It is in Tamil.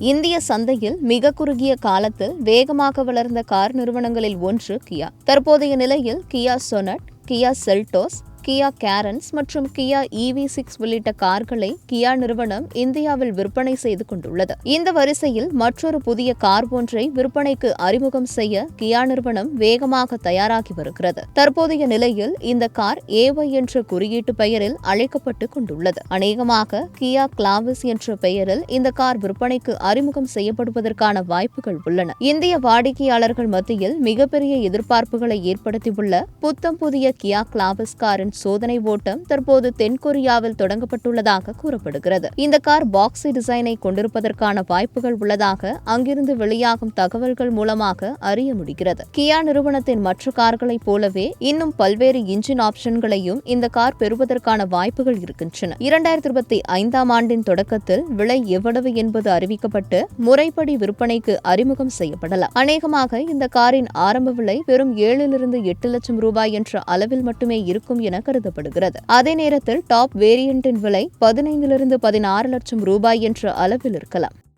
இந்திய சந்தையில் மிக குறுகிய காலத்தில் வேகமாக வளர்ந்த கார் நிறுவனங்களில் ஒன்று கியா. தற்போதைய நிலையில் Kia Sonet Kia Seltos Kia Carens மற்றும் கியா இவி சிக்ஸ் உள்ளிட்ட கார்களை கியா நிறுவனம் இந்தியாவில் விற்பனை செய்து கொண்டுள்ளது. இந்த வரிசையில் மற்றொரு புதிய கார் ஒன்றை விற்பனைக்கு அறிமுகம் செய்ய கியா நிறுவனம் வேகமாக தயாராகி வருகிறது. தற்போதைய நிலையில் இந்த கார் ஏவை என்ற குறியீட்டு பெயரில் அழைக்கப்பட்டு கொண்டுள்ளது. அநேகமாக கியா கிளாவிஸ் என்ற பெயரில் இந்த கார் விற்பனைக்கு அறிமுகம் செய்யப்படுவதற்கான வாய்ப்புகள் உள்ளன. இந்திய வாடிக்கையாளர்கள் மத்தியில் மிகப்பெரிய எதிர்பார்ப்புகளை ஏற்படுத்தியுள்ள புத்தம் புதிய கியா கிளாவிஸ் காரின் சோதனை ஓட்டம் தற்போது தென்கொரியாவில் தொடங்கப்பட்டுள்ளதாக கூறப்படுகிறது. இந்த கார் பாக்ஸி டிசைனை கொண்டிருப்பதற்கான வாய்ப்புகள் உள்ளதாக அங்கிருந்து வெளியாகும் தகவல்கள் மூலமாக அறிய முடிகிறது. கியா நிறுவனத்தின் மற்ற கார்களைப் போலவே இன்னும் பல்வேறு இன்ஜின் ஆப்ஷன்களையும் இந்த கார் பெறுவதற்கான வாய்ப்புகள் இருக்கின்றன. இரண்டாயிரத்தி இருபத்தி ஐந்தாம் ஆண்டின் தொடக்கத்தில் விலை எவ்வளவு என்பது அறிவிக்கப்பட்டு முறைப்படி விற்பனைக்கு அறிமுகம் செய்யப்படலாம். அநேகமாக இந்த காரின் ஆரம்ப விலை வெறும் ஏழிலிருந்து எட்டு லட்சம் ரூபாய் என்ற அளவில் மட்டுமே இருக்கும் என கருதப்படுகிறது. அதே நேரத்தில் டாப் வேரியண்டின் விலை பதினைந்திலிருந்து பதினாறு லட்சம் ரூபாய் என்ற அளவில் இருக்கலாம்.